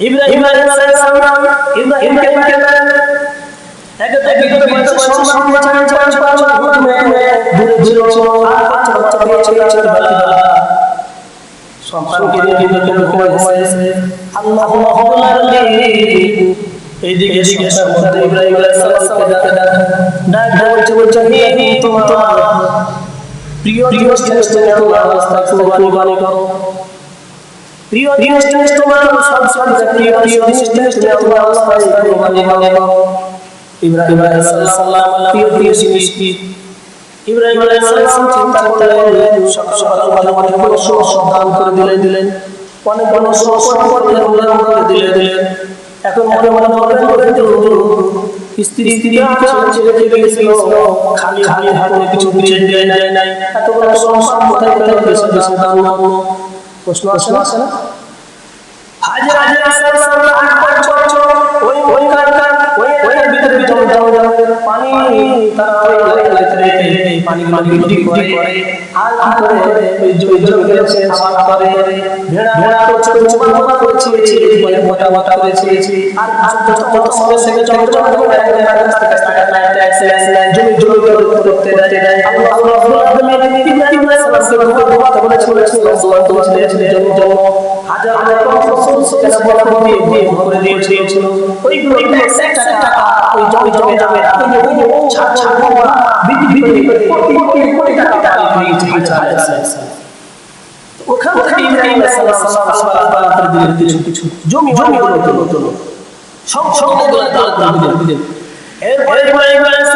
ইব্রাহিম আলাইহিস সালাম ইব্রাহিমকে প্রিয় প্রিয় জিনিস তুমি তোমার রাস্তায় কুরবানি বানি করো প্রিয় জিনিস তোমার সব সব জিনিস তোমার বানি ইব্রাহিম আলাইহিস সালাম প্রিয় প্রিয় জিনিস কি? ইব্রাহিম আলাইহিস সালাম চিন্তা করলেন সকাল সকাল ভালো ভালো করে সাবধান করে দিলেন দিলেন অনেক অনেক সংকট করলেন করে দিলেন দিলেন। এখন মনে মনে মনে করে স্ত্রী স্ত্রী ছেড়ে ছেড়ে গেছিল খালি খালি হাতে কিছু বুঝে দেয় নাই। এত বড় সংসার কোথায় কোথায় দাম প্রশ্ন আসে না? হাজার হাজার আট বছর ওই ওই কার কার ওই যাও যাও পানি তারা ওই ভিতরে পানি পানি বিক্রি করে আর কি করে ওই জমি জমি সে সাফ করে ভেড়া ভেড়া করছে মোটা মোটা করেছে বলে মোটা মোটা করেছে আর যত সময় থেকে চলে চলে করে কাছতে কাছতে কাছতে আসে আসে জমি জমি করে করতে দেয় দেয় আল্লাহ রাব্বুল আলামিন ইব্রাহিম আলাইহিস সালাম বলে চলেছে আল্লাহ তোমার ছেলে ছেলে জন্য হাজার হাজার ফসল সেখানে বড় বড় দিয়ে দিয়ে করে দিয়েছিল ওই ওই একটা টাকা ওই জমি জমি জমি ওই ছাড় ছাড় বিক্রি বিক্রি করে কোটি কোটি কোটি টাকা পাই পেয়েছে হাজার হাজার ওখান থেকে ইব্রাহিম আলাইহিস সালাম আল্লাহ করে দিলেন কিছু কিছু জমি জমি গুলো তুলো তুলো সব সবগুলো তুলো তুলো দিলেন এরপরে ইব্রাহিম আলাইহিস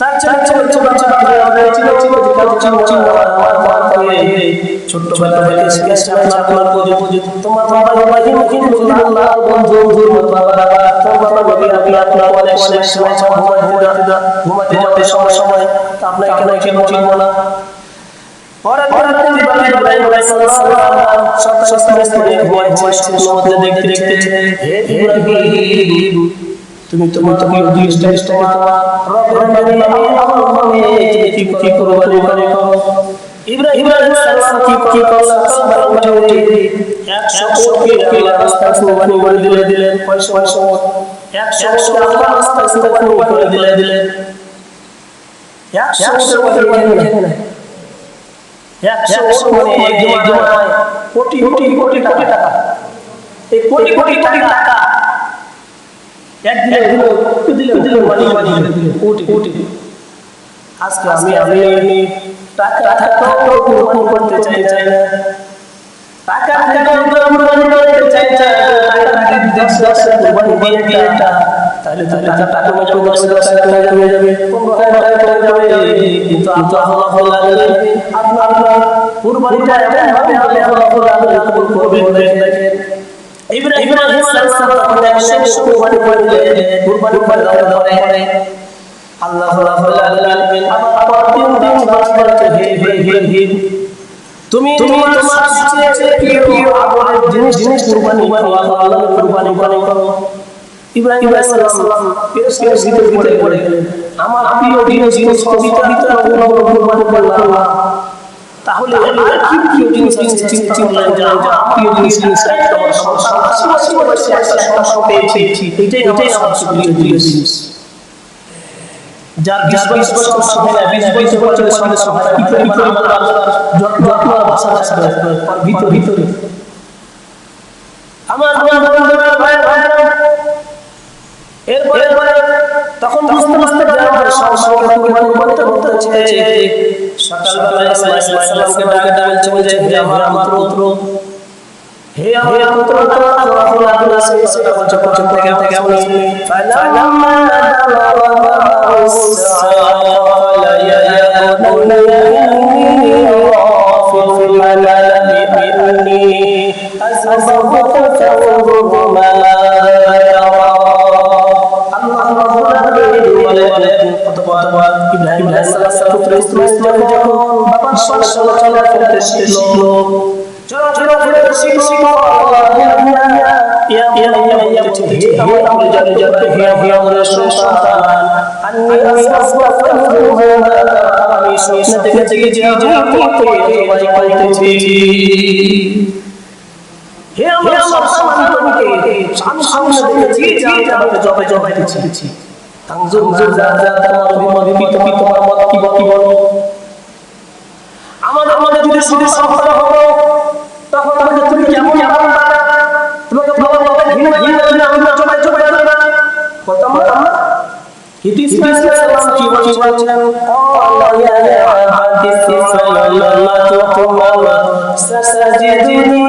তার ছেলে ছেলে ছোট ছোট ছেলে ছিল ছিল ছিল ছিল বেলা থেকে আপনার তোমার পুজো পুজো তোমার বাবা ইব্রাহিম কিন্তু আল্লাহ বন্ধু বন্ধু বাবা বাবা তোমার বাবা বলি আমি আপনার অনেক অনেক সময় ঘুমাতে ঘুমাতে ঘুমাতে সময় সময় আপনার কেন না পরে পরে ইব্রাহিম আলাইহিস সালাম সব সস্তা ঘুমায় ঘুমায় স্বপ্নের দেখতে দেখতে হে ইব্রাহিম তুমি তোমার তুমি আমি আমার নামে কি করে ইব্রাহিম আলাইহিস সালাম কি কি করলেন? সকাল উঠে উঠে 100 উটকে আল্লাহর রাস্তায় কুরবানি করে দিলে দিলেন পয়সা পয়সা 100 উটকে আল্লাহর রাস্তায় কুরবানি করে দিলে দিলেন 100 উটের মধ্যে এখানে 100 উট মানে এক জমানায় কোটি কোটি কোটি টাকা। এই কোটি কোটি টাকা একদিনে দিল দিল দিল মানি মানি দিল কোটি কোটি। আজকে আমি আমি টাকা তো কুরবানি করতে চাই চাই না টাকা টাকা কুরবানি করতে চাই চাই টাকা দশ দশ কুরবানি দিয়ে দিয়ে তাহলে তাহলে টাকা টাকা দশ দশ করে যাবে। যাবে কিন্তু আল্লাহ আল্লাহ আপনার আপনার কুরবানিটা এমন ভাবে আল্লাহ আল্লাহ কবুল করবেন। দেখেন ইব্রাহিম আলাইহিস সালাম তখন একশো কুরবানি করে দিলেন। কুরবানি করে দেওয়ার পরে আল্লাহ তিন দিন হে হে তুমি তোমার সবচেয়ে প্রিয় প্রিয় জিনিস জিনিস কুরবানি করো আল্লাহ কুরবানি কুরবানি করো। ইব্রাহিম আলাইহিস সালাম ফেরেশতা ভিতরে ভিতরে পড়ে আমার প্রিয় জিনিস জিনিস কবিতা ভিতরে কুরবানি করলাম। তাহলে আর কি প্রিয় জিনিস আছে চিন্তা জানা যে প্রিয় জিনিস জিনিস আমার সংসার। আশি বছর একটা সংসার পেয়েছি এটাই এটাই আমার প্রিয় জিনিস। যার যার তখন বুঝতে বুঝতে জানা সংসার কুরবানি করতে করতে হচ্ছে সকালবেলা ইসমাইল সালামকে ডাকে ডাকে বলছে হে আমার পুত্র হে আমার পুত্র ফলাফল আল্লাহ সেই তখন যখন থেকে থেকে আপনি ফালাম্মা ইব্রাহিম আলাইহিস সালাম, পুত্র ইসমাঈল যখন বাবা সব চলাচল করতে শিখলো আমি আমি জবাই জবাই যা যা তোমার তোমার মত কি বলো আমাদের আমাদের যদি শুধু সন্তান তখন আমাদের তুমি কেমন কেমন তোমাকে বাবা বাবা ঘিনে ঘিনে ঘিনে আমরা জবাই জবাই দেবো না কথা আমরা হিতি ইসমাইল সালাম কি বলছেন আল্লাহ ইয়া হাদিস সালামাতুকুম সাসাজিদুনি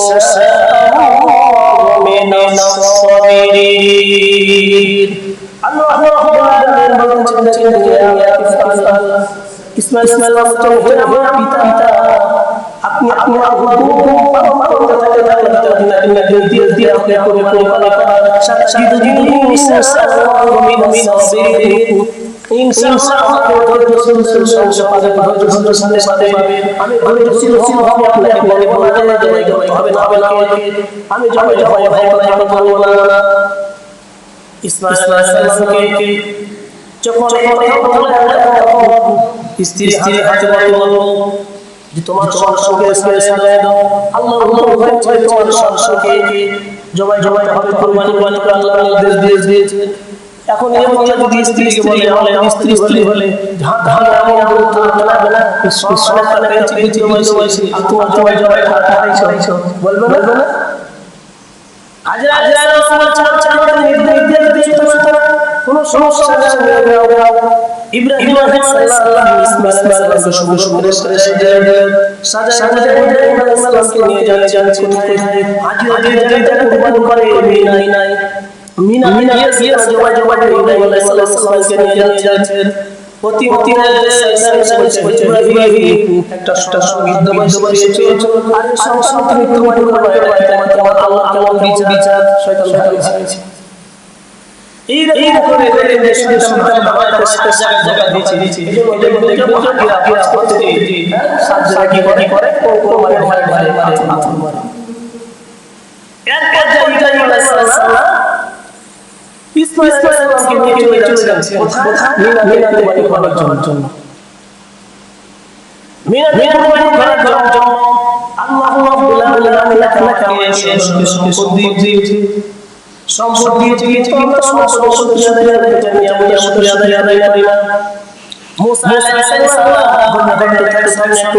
সাশাউ মিনাস সাবিরিন আল্লাহ সাল্লামকে যখন স্ত্রী হাতে বলব যে তোমার দাও। আল্লাহর হুকুম জবাই জবাই হবে কুরবানি কুরবানি করে আল্লাহ নির্দেশ দিয়েছে দিয়েছে। এখন এই মহিলা যদি স্ত্রীকে বলে বলে আমি স্ত্রী স্ত্রী হলে ধান ধান আমি আদর করতে পারবে না। সন্তান পেয়েছি পেয়েছি বয়সে বয়সে আর তোমার জবাই জবাই খাতা হারাইছো বলবে না? বলবে না? আজ আজ রাসূল চার চার নির্দেশ দিয়েছে তোমার কোনো সমস্যা ইব্রাহিম আলাইহিস সালাম ইসমাইল আলাইহিস সালাম সুন্দর করে সাজায় সাজায় সাজায় ইব্রাহিম আলাইহিস সালামকে নিয়ে যান যান কোথায় হাজি হাজি যেটা কুরবানি করে নাই নাই মিনা মিনা গিয়ে জবাই জবাই ইব্রাহিম আলাইহিস সালামকে নিয়ে যাচ্ছেন অতি অতি একটা সংগীত দবাই দবাই এসেছে আর সংসার তুমি তোমার তোমার তোমার আল্লাহ কেমন বিচার বিচার। শয়তান ভালো এই এই করে সন্তান বাবাকে সাত জায়গা জায়গা দিয়েছে দিয়েছে। সাত জায়গা কি করে করে মারে মারে মারে পাথর মারে এক পর্যায়ে ইব্রাহিম আলাইহিস সালাম ইসমাইল চলে যাচ্ছে। কোথায় মিনাতে বাড়ি করার জন্য মিনা মিনা বাড়ি করার জন্য আল্লাহ রাব্বুল আলামিন তাআলাকে সম্পদ দিয়েছে সম্পদ দিয়েছে কিন্তু আমরা সম্পদ শুকরিয়া আদায় করতে জানি আমরা শুকরিয়া আদায় আদায় করি না। মুসা আলাইহিস সালাম থাকে সামনে একটু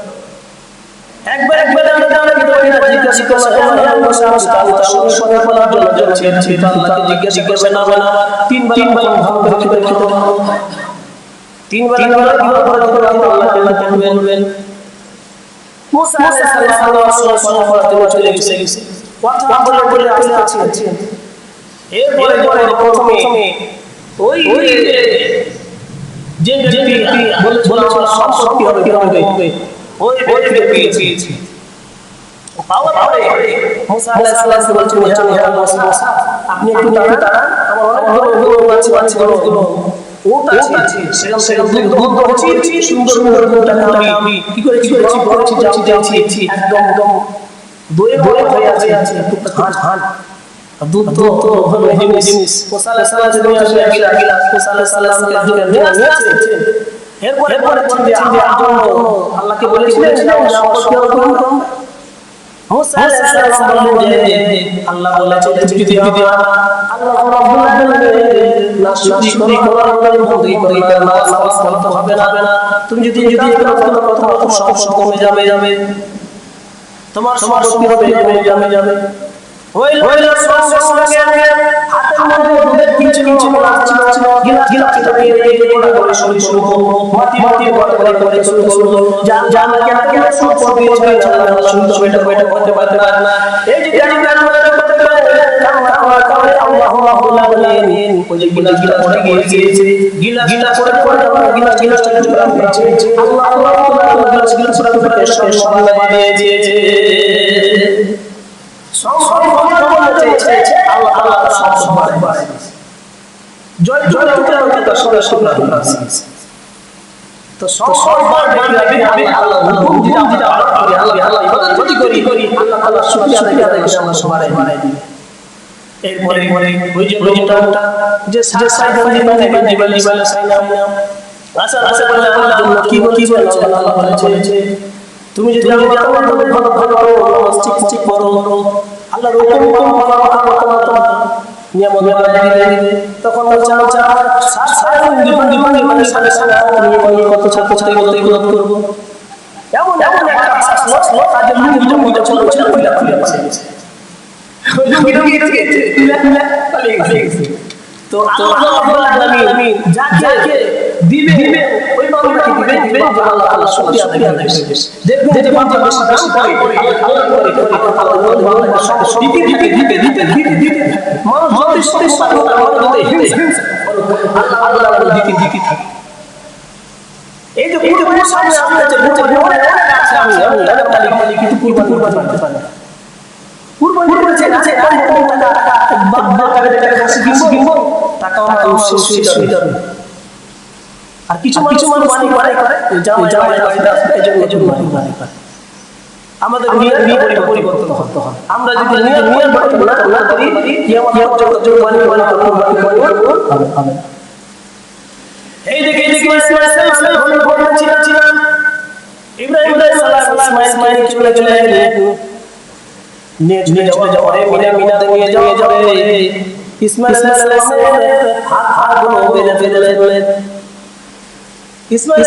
একবার একবার আমি তাহলে না জিজ্ঞাসা করলাম হে তাহলে সঙ্গে বলার জন্য যাচ্ছি যাচ্ছি জিজ্ঞাসা করবে না না তিন তিনবার ভালো করে কি করে খেতে তিনবার তিনবার ভালো করে খেতে আল্লাহ আল্লাহ বলবেন মুসা আলাইহিস সালাম সঙ্গে চলে গেছে কথা বলে বলে আসতে আছে এরপরে প্রথমে ওই যে যে ব্যক্তি বলেছিল হবে হবে ওই পেয়েছি পাওয়ার পরে মুসা আলাইহিস সালাম বলছেন মুসা আপনি একটু তাড়া তাড়া আমার অনেকগুলো গরু আছে আছে গরুগুলো ওট আছে সেরকম সেরকম দুধ হচ্ছে সুন্দর সুন্দর দুধটা আমি কি করে কি করেছি বলছি যাচ্ছি যাচ্ছি একদম একদম দই দই হয়ে আছে আছে হান হান দুধ তো ভালো জিনিস। আলাইহিস সালাম যদি আসে আগে মুসা আলাইহিস সালামকে দুধ নিয়ে আসছে এরপরে এরপরে চিন্তা চিন্তা আল্লাহকে বলেছিলেন করুন আল্লাহ বলেছে যদি দিতে দিও আল্লাহ রাব্বুল আলামিন না শুকরি করার পরে বন্ধই করি না নামাজ পড়তে হবে না তুমি যদি যদি কথা তোমার সম্পদ কমে যাবে যাবে তোমার হবে কমে যাবে যাবে ওই সঙ্গে হাতের মধ্যে দুধের কিছু কিছু গিলাস গিলাস নিয়ে নিয়ে করে শুরু শুরু মাটি মাটি করে করে করে শুরু করব জান জান কে কে সব দিয়ে চলে আল্লাহ শুনতে বেটা বেটা করতে পারতে পারে না এই যে জানি জান করতে পারে আল্লাহ আল্লাহ বলেন ওই যে গিলাস গিলাস পড়ে গিয়েছে গিলাস গিলাস পড়ে পড়ে গিলাস গিলাস চলে চলে গিয়েছে আল্লাহ আল্লাহ গিলাস গিলাস পড়ে পড়ে সব সব বানিয়ে দিয়েছে আল্লাহ আল্লাহ সব বাড়ায় জয় জয় সঙ্গে সঙ্গে তো সংসার আমি আমি আল্লাহ হুকুম দিলাম যেটা আল্লাহ করি আল্লাহ আল্লাহ ইবাদত যদি করি করি আল্লাহ আল্লাহ শুকরিয়া আদায় করে সবাই এরপরে ওই যে লোকটা যে যে সাইকেল দিবেন দিবেন দিবেন দিবেন সাইনাম আচ্ছা আচ্ছা বলে আমার কি কি আল্লাহ বলেছে তুমি যদি আমি আমার মধ্যে ভালো ভালো ঠিক ঠিক করো আল্লাহ রকম রকম ভালো ভালো তোমার তোমার নিয়ম নিয়ম দিবে তখন চাও চাও সাত সাত দিন দিন দিন মানে বলি কত ছাত্র ছাত্রী বলতে ইবাদত করব এমন এমন একটা আশা তাদের দুটো চলে চলে গেছে তো আল্লাহ রাব্বুল আলামিন যাকে দিবে দিবে ওই বান্দাকে দিবে দিবে যে আল্লাহ আল্লাহ শুকরিয়া আদায় করবে দেখবেন যে বান্দা বেশি বেশি করে আল্লাহ করে আল্লাহ বান্দাকে সব দিতে দিতে দিতে দিতে দিতে দিতে মানুষ যত সব সব মানুষ যত হিংসা আল্লাহ আল্লাহ দিতে দিতে থাকে এই যে পুরো সামনে সামনে যে বুঝে অনেক অনেক আছে আমি আমি অনেক মালিক মালিক কিন্তু কুরবান কুরবান করতে পারি কুরবান কুরবান আছে আছে কম কম টাকা বাপ বাপ টাকা টাকা কাছে কিনবো কিনবো টাকা আমার সুবিধা আর কিছু কিছু মানুষ মানি করে করে জামাই জামাই বাড়িতে আসবে এই জন্য এই জন্য মানি মানি করে। আমাদের নিয়ে পরিবর্তন করতে হবে। আমরা যদি নিয়ত নিয়ত পরিবর্তন করি কি আমার যত যত মানি মানি করব মানি মানি করব হবে হবে। এই দেখে দেখে ইসমাইল সালাম ঘরে ঘরে ছিলেন ছিলেন ইব্রাহিম সালাম ইসমাইল ইসমাইল চলে চলে গেলেন। নিয়ে যাওয়া যাওয়া মিনা মিনা নিয়ে যাওয়া যাবে ইসমাইল সালাম হাত হাতগুলো বেঁধে বেঁধে দিলেন ইসমাইল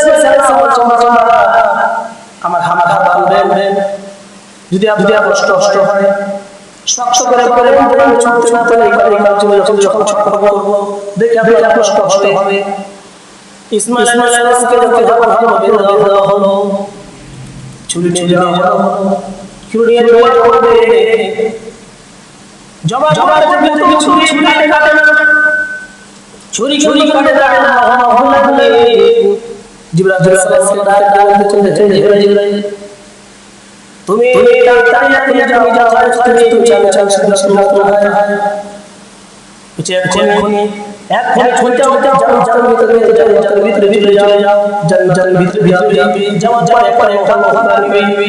আমার হামা বাঁধবেন যদি আপনি কষ্ট কষ্ট হয় শক্ত করে করে বলেন চলতে না চলে এবার এবার চলে যখন যখন ছোট করব দেখে আপনি কষ্ট হবে। হবে। ইসমাইল আলাইহিসসালামকে যখন যখন হলো বেঁধে হলো ছুরি নিয়ে যাওয়া হলো ছুরি নিয়ে যাওয়া হবে। জবা জবা কিন্তু ছুরি কাটে কাটে না। ছুরি ছুরি কাটে কাটে না হলো হলো তুমি যাও যাও হয় যাও যাও যাও ভিতরে যাও যাও ভিতরে ভিতরে যাও যাও ভিতরে ভিতরে যাবে যাওয়ার পরে ওখানে ওখানে নিবে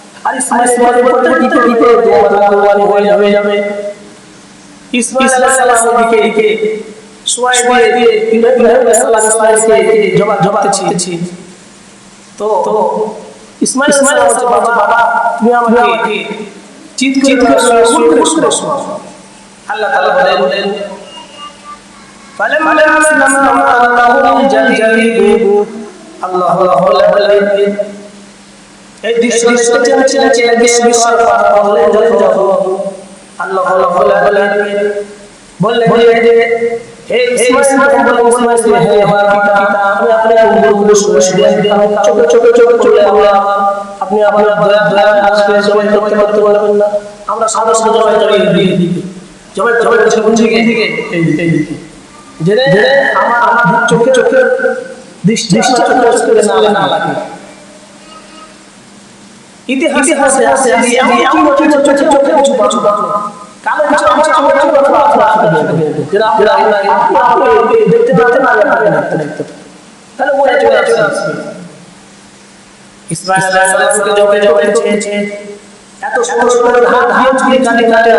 और इस मसले पर पीते पीते दो मतलब वाले हो जावे जावे इस मसले सलाम के के सुवाय दे इधर इधर मसला सलाम के जवाब जवाब छी छी तो इस्माइल इस्माइल और जवाब बाबा तुम्हें हम के चीत चीत कर सुन कर सुन अल्लाह ताला बोले فلما أسلم تلقه الجليل الله الله لا إله এই দৃশ্য গিয়ে আল্লাহ যে হে ইসমাইল বলে বলে হে আমার পিতা আমি আপনার উঙ্গুলো শুনে শুনে ছোট ছোট ছোট চলে আমরা আপনি আপনার দয়া দয়া আসবে জবাই করতে করতে পারবেন না। আমরা সাদা সাদা জবাই করে দিয়ে দিই। জবাই জবাই করতে বুঝে দিকে এই এই জেনে আমার আমার চোখে চোখে দৃষ্টি চোখে না লাগে ইতিহাসে এমন কিছু কিছু কালো কিছু আপনি দেখতে দেখতে না তাহলে মনে চলে আসবে ইসমাইল এত সুন্দর সুন্দর কাটে কাটে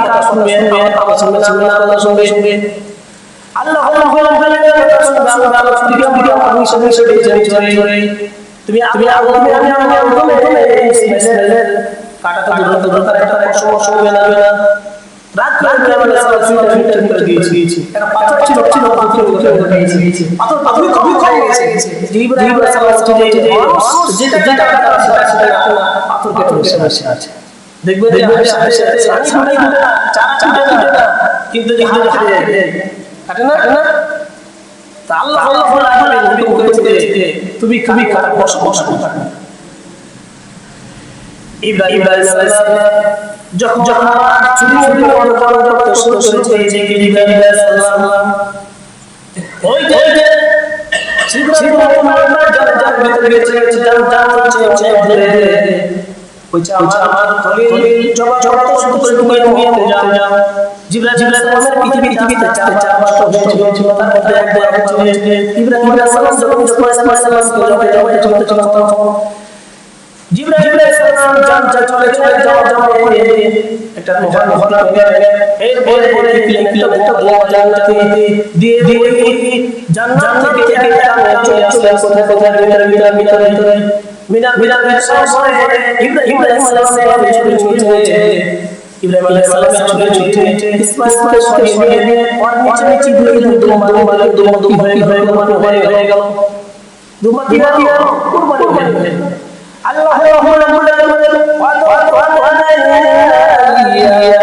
কথা শুনবে শুনবে আল্লাহ আমি আমি আমি তুমি তুমি কাটা তো দূর দূর একটা হবে না। রাত রাত আমি সারা করে দিয়েছি একটা পাথর ছিল ছিল পাথর উঠে উঠে দিয়েছি পাথর পাথর কবি কমে যেটা যেটা কথা সেটা সেটা পাথর কেটে বসে বসে আছে। দেখবে দেখবে সাথে সাথে সাথে চার চার কিন্তু যে হাতে কাটে না? কাটে না? তা আল্লাহ তুমি তুমি কাটা বসো বসো ইব্রাহিম আলাইহিস সালাম যখন যখন চুরি চুরি করে করে করতে শুরু করেছে যে ইব্রাহিম আলাইহিস সালাম ওই যে একটা মহান ঘটনা এরপরে একটা দোয়া হইছে আমার খলিল জবাব জবাব শুধু করে তুমি দুনিয়াতে যাও যাও জিবরাইল আলাইহিস পৃথিবী পৃথিবীতে চার চার বছর হয়েছিল তার মধ্যে একবার হয়েছিল ইব্রাহিম আলাইহিস সালাম যখন যখন সালাম করে যাওয়া চলতে চলতে জিবরাইল আলাইহিস সালাম যান চলে চলে যাওয়া যাওয়া করে একটা মহান ঘটনা হয়ে গেল এর পরে পরে একটা একটা দোয়া জান্নাতে দিয়ে দিয়ে জান্নাত থেকে একটা চলে চলে কোথায় কোথায় ভিতরে ভিতরে ভিতরে মিনাল মিনাল সময় ইব্রাহিম আলাইহিস সালাম ছুটে ইব্রাহিম আলাইহিস সালাম ছুটে ছুটে ইসমাঈল সঙ্গে সঙ্গে ওর নিচে নিচে দুই দুই দুম দুম দুম দুম হয়ে গেল হয়ে গেল দুম কি গেল কুরবানি হয়ে গেল আল্লাহ রাব্বুল আলামিন ওয়া তাআলা ইয়া ইয়া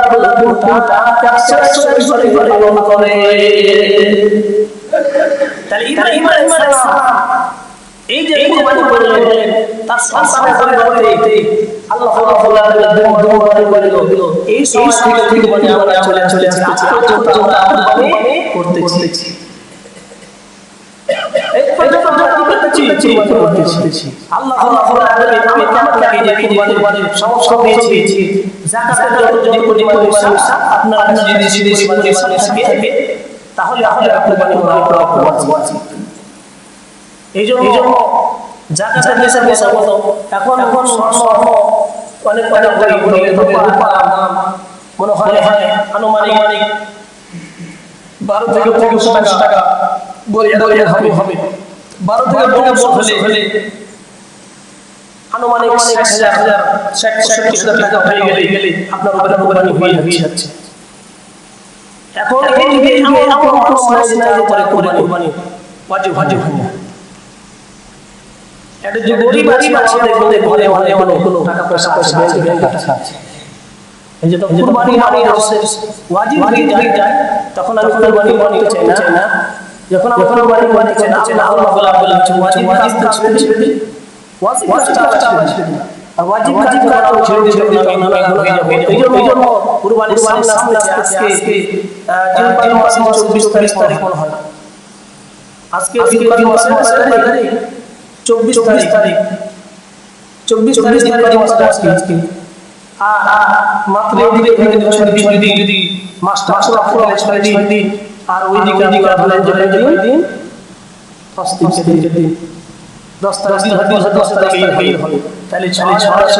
আলামিন করে তাহলে ইব্রাহিম আলাইহিস সালাম এই যে কুরবানি করলেন তার সন্তানের পরিবর্তে আল্লাহ রাব্বুল আলামিন দুম দুম করে দিল। এই সময় থেকে কুরবানি আমরা চলে চলে পর্যন্ত আমরা করতেছি এই পর্যন্ত আমরা কি করতেছি কুরবানি আল্লাহ রাব্বুল আলামিন আমি কেমন যে কুরবানির সমস্যা পেয়েছি যাকাতের যত যদি পরিমাণ সমস্যা আপনার কাছে যদি যদি পরিমাণ সমস্যা থাকে তাহলে তাহলে আপনি কুরবানি করা কুরবানি এই জন্য মতো এখন এখন স্বর্ণ অনেক অনেক দাম। মনে হয় আনুমানিক মানিক বারো থেকে পনেরোশো টাকা বলিয়া হবে। হবে। বারো থেকে পনেরোশো হলে হলে আনুমানিক ষাট হাজার হাজার ষাট ষাট টাকা হয়ে গেলে গেলে আপনার উপরে কোরবানি হয়ে হয়ে যাচ্ছে। এখন এই যে এমন এমন মানুষ নাই না উপরে কোরবানি। ওয়াজিব ওয়াজিব হয়। না একটা যে গরিব আছে দেখবেন ঘরে অনেক অনেক কোনো টাকা পয়সা আছে ব্যাংকে ব্যাংকে আছে। এই যে তখন কুরবানি মানে ওয়াজিব হয়ে যায় তখন আমি কুরবানি বানিয়ে চাই না। যখন আমি কুরবানি বানিয়ে চাই না আল্লাহ বলে বলছে ওয়াজিব কাজ তো ছেড়ে দিবে ওয়াজিব কাজটা আমরা ছেড়ে দিই আর ওয়াজিব কাজ করা ছেড়ে দিলে তখন আমি গুনাহ হয়ে যাব এই জন্য এই জন্য কুরবানির সামনে আজকে জিলহজ মাসের 24 তারিখ তারিখ মনে হয় আজকে জিলহজ মাসের তারিখ চব্বিশ তারিখ তারিখ চব্বিশ তারিখ তারিখ মাসটা আজকে আজকে মাত্র এদিকে দিন যদি যদি মাসটা মাসটা পুরো ছয় দিন দিন আর ওই দিকে দিকে ধরেন যে দিন। দিন। দশ দিন দিন দশ দিন হাতে দশ তারিখে বের হবে তাহলে ছয়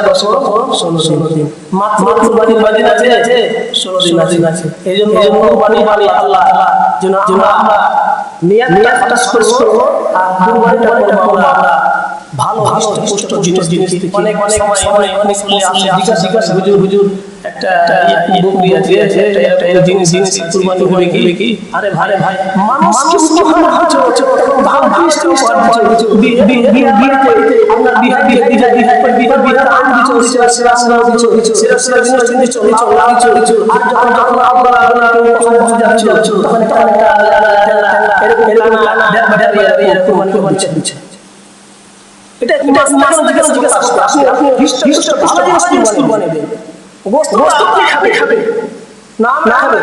দশ ষোলো ষোলো দিন। মাত্র কুরবানির বাদিন আছে। আছে ষোলো দিন আছে। আছে এই জন্য কুরবানি মানে আল্লাহ যেন আমরা করব আর কুরবানিটা করব আমরা ভালো ভালো পুষ্ট জিনিস জিনিস অনেক অনেক সময় অনেক স্কুলে আসে জিজ্ঞাসা জিজ্ঞাসা হুজুর হুজুর একটা বকরি আছে একটা একটা জিনিস জিনিস কুরবানি হবে কি কি আরে ভাই ভাই মানুষ কি মনে হচ্ছে তখন ভাব বৃষ্টি হচ্ছে বিয়ে বিয়ে বিয়ে বিয়েতে আপনার বিয়ে বিয়ে বিয়ে বিয়ে পর বিয়ে বিয়ে আম দিছো সেরা সেরা সেরা দিছো সেরা সেরা জিনিস জিনিস চলে চলে আর যখন যখন আপনারা আপনারা কখন বসে যাচ্ছ তখন একটা এরকম এরকম দেখ বাড়ি এরকম মানে হচ্ছে এটা এটা মানুষ জিজ্ঞাসা জিজ্ঞাসা আপনি আপনি হিস্ট হিস্ট ভালো জিনিস কুরবানি দেন গোস্ত কি খাবে খাবে না না খাবে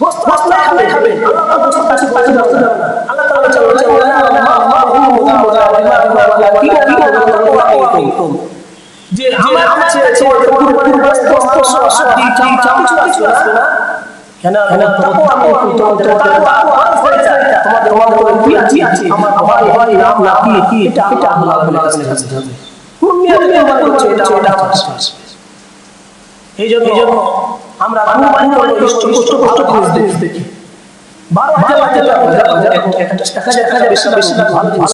গোস্ত গোস্ত খাবে খাবে আল্লাহ তাআলা গোস্ত কাছে পাশে রাখতে দেবে আল্লাহ তাআলা চাও চাও না মা মা হুম মুদা মুদা ওয়া ওয়া কি কি কি যে আমার কাছে আছে তোমার গোস্ত গোস্ত হাড্ডি চামড়া কিছু আসবে না কেন তোমাদের তোমাদের তোমাদের কি আছে? আছে আমার ভাই ভাই নাম না কি কি? এটা এটা আল্লাহ বলে কাছে কাছে যাবে কোন করছে এটা এটা এই জন্য এই জন্য আমরা কুরবানি অনেক কষ্ট কষ্ট কষ্ট করে দেখি। বারো হাজার হাজার টাকা বেশি বেশি ভালো